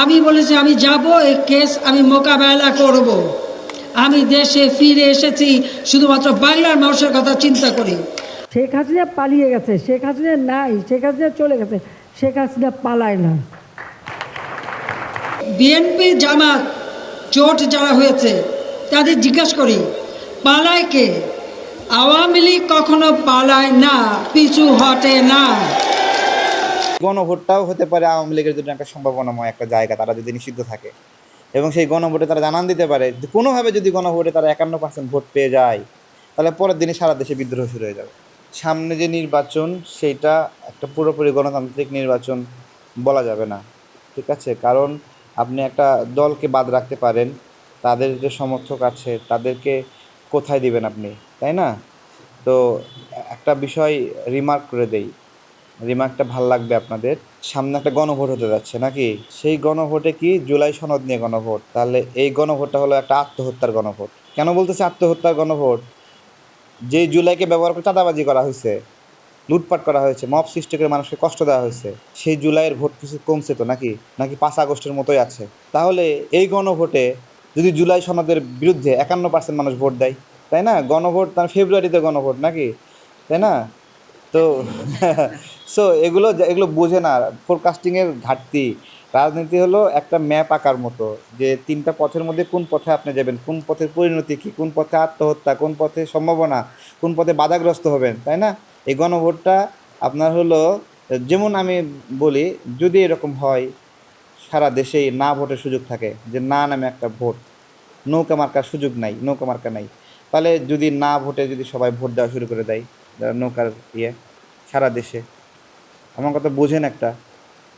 আমি বলেছি আমি যাব এই কেস আমি মোকাবেলা করব। আমি দেশে ফিরে এসেছি শুধুমাত্র বাংলার মানুষের কথা চিন্তা করি। শেখ হাসিনা পালিয়ে গেছে শেখ হাসিনা নাই শেখ হাসিনা চলে গেছে শেখ হাসিনা পালায় না। বিএনপি জামাত জোট যারা হয়েছে তাদের জিজ্ঞাসা করি পালায় কে? আওয়ামী লীগ কখনো পালায় না পিছু হটে না। গণভোটটাও হতে পারে আওয়ামী লীগের জন্য একটা সম্ভাবনাময় একটা জায়গা, তারা যদি নিষিদ্ধ থাকে। এবং সেই গণভোটে তারা জানান দিতে পারে কোনোভাবে যদি গণভোটে তারা একান্ন পার্সেন্ট ভোট পেয়ে যায়, তাহলে পরের দিনে সারা দেশে বিদ্রোহ শুরু হয়ে যাবে। সামনে যে নির্বাচন, সেইটা একটা পুরোপুরি গণতান্ত্রিক নির্বাচন বলা যাবে না। ঠিক আছে? কারণ আপনি একটা দলকে বাদ রাখতে পারেন, তাদের যে সমর্থক আছে, তাদেরকে কোথায় দিবেন আপনি? তাই না? তো একটা বিষয় রিমার্ক করে দেই। রিমার্কটা ভালো লাগবে আপনাদের। সামনে একটা গণভোট হতে যাচ্ছে, নাকি? সেই গণভোটে কি জুলাই সনদ নিয়ে গণভোট? তাহলে এই গণভোটটা হলো একটা আত্মহত্যার গণভোট। কেন বলতেছে আত্মহত্যার গণভোট? যে জুলাইকে ব্যবহার করে চাঁদাবাজি করা হয়েছে, লুটপাট করা হয়েছে, মব সৃষ্টি করে মানুষকে কষ্ট দেওয়া হয়েছে, সেই জুলাইয়ের ভোট কিছু কমছে তো নাকি? নাকি পাঁচ আগস্টের মতোই আছে? তাহলে এই গণভোটে যদি জুলাই সনদের বিরুদ্ধে একান্ন পার্সেন্ট মানুষ ভোট দেয়, তাই না? গণভোট, তার ফেব্রুয়ারিতে গণভোট, নাকি? তাই না? তো সো এগুলো এগুলো বোঝে না। ফোরকাস্টিংয়ের ঘাটতি। রাজনীতি হলো একটা ম্যাপ আঁকার মতো, যে তিনটা পথের মধ্যে কোন পথে আপনি যাবেন, কোন পথের পরিণতি কী, কোন পথে আত্মহত্যা, কোন পথে সম্ভাবনা, কোন পথে বাধাগ্রস্ত হবেন, তাই না? এই গণভোটটা আপনার হলো, যেমন আমি বলি, যদি এরকম হয়, সারা দেশেই না ভোটের সুযোগ থাকে, যে না নামে একটা ভোট, নৌকা মার্কার সুযোগ নাই, নৌকা মার্কা নাই। তাহলে যদি না ভোটে যদি সবাই ভোট দেওয়া শুরু করে দেয় নৌকার ইয়ে সারা দেশে। আমার কথা বোঝেন একটা।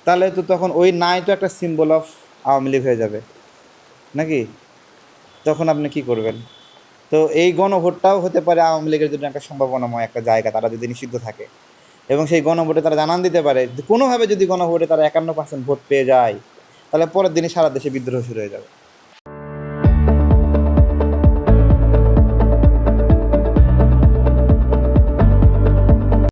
তাহলে তো তখন ওই নাই তো একটা সিম্বল অফ আওয়ামী লীগ হয়ে যাবে। নাকি? তখন আপনি কি করবেন? তো এই গণভোটটাও হতে পারে আওয়ামী লীগের জন্য একটা সম্ভাবনাময় একটা জায়গা, তারা যদি নিষিদ্ধ থাকে। এবং সেই গণভোটে তারা জানান দিতে পারে, কোনোভাবে যদি গণভোটে তারা একান্ন পার্সেন্ট ভোট পেয়ে যায়, তাহলে পরের দিনই সারা দেশে বিদ্রোহ শুরু হয়ে যাবে।